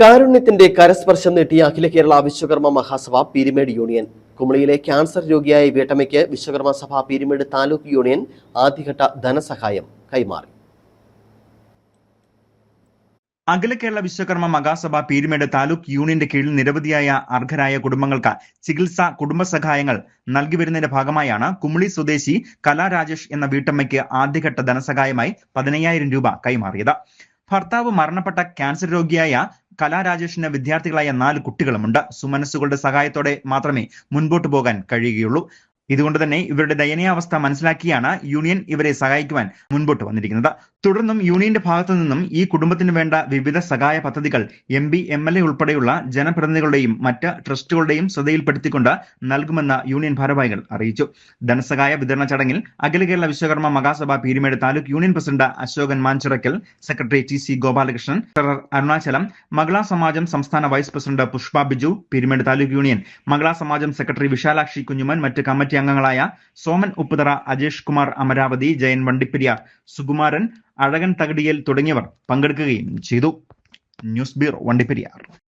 കാരുണ്യത്തിന്റെ കരസ്പർശം നീട്ടിയ അഖില കേരള വിശ്വകർമ്മ മഹാസഭ പീരിമേഡ് യൂണിയൻ. കുമളിയിലെ ക്യാൻസർ രോഗിയായ വീട്ടമ്മയ്ക്ക് വിശ്വകർമ്മ സഭ പീരിമേഡ് താലൂക്ക് യൂണിയൻ ആദ്യഘട്ട ധനസഹായം കൈമാറി. അഖില കേരള വിശ്വകർമ്മ മഹാസഭ പീരുമേട് താലൂക്ക് യൂണിയന്റെ കീഴിൽ നിരവധിയായ അർഹരായ കുടുംബങ്ങൾക്ക് ചികിത്സ കുടുംബസഹായങ്ങൾ നൽകി വരുന്നതിന്റെ ഭാഗമായാണ് കുമളി സ്വദേശി കലാരാജേഷ് എന്ന വീട്ടമ്മയ്ക്ക് ആദ്യഘട്ട ധനസഹായമായി പതിനയ്യായിരം രൂപ കൈമാറിയത്. ഭർത്താവ് മരണപ്പെട്ട ക്യാൻസർ രോഗിയായ കലാ രാജേഷിന് വിദ്യാർത്ഥികളായ നാല് കുട്ടികളുമുണ്ട്. സുമനസ്സുകളുടെ സഹായത്തോടെ മാത്രമേ മുൻപോട്ട് പോകാൻ കഴിയുകയുള്ളൂ. ഇതുകൊണ്ട് തന്നെ ഇവരുടെ ദയനീയാവസ്ഥ മനസ്സിലാക്കിയാണ് യൂണിയൻ ഇവരെ സഹായിക്കുവാൻ മുൻപോട്ട് വന്നിരിക്കുന്നത്. തുടർന്നും യൂണിയന്റെ ഭാഗത്തു നിന്നും ഈ കുടുംബത്തിന് വേണ്ട വിവിധ സഹായ പദ്ധതികൾ M P M L A ഉൾപ്പെടെയുള്ള ജനപ്രതിനിധികളുടെയും മറ്റ് ട്രസ്റ്റുകളുടെയും ശ്രദ്ധയിൽപ്പെടുത്തിക്കൊണ്ട് നൽകുമെന്ന് യൂണിയൻ ഭാരവാഹികൾ അറിയിച്ചു. ധനസഹായ വിതരണ ചടങ്ങിൽ Akhila Kerala Vishwakarma Mahasabha Peerumade taluk union president Ashokan Manchirakkal secretary T C Gopalakrishnan Arunachalam Mahila Samajam സംസ്ഥാന vice president Pushpa Biju Peerumade taluk union Mahila Samajam secretary Vishalakshi Kunjuman മറ്റ് കമ്മിറ്റി അംഗങ്ങളായ സോമൻ ഉപ്പുതറ അജേഷ് കുമാർ അമരാവതി ജയൻ വണ്ടിപ്പിരിയ സുകുമാരൻ അഴകൻ തകടിയൽ തുടങ്ങിയവർ പങ്കെടുക്കുകയും ചെയ്തു. News bureau Vandiperiyar.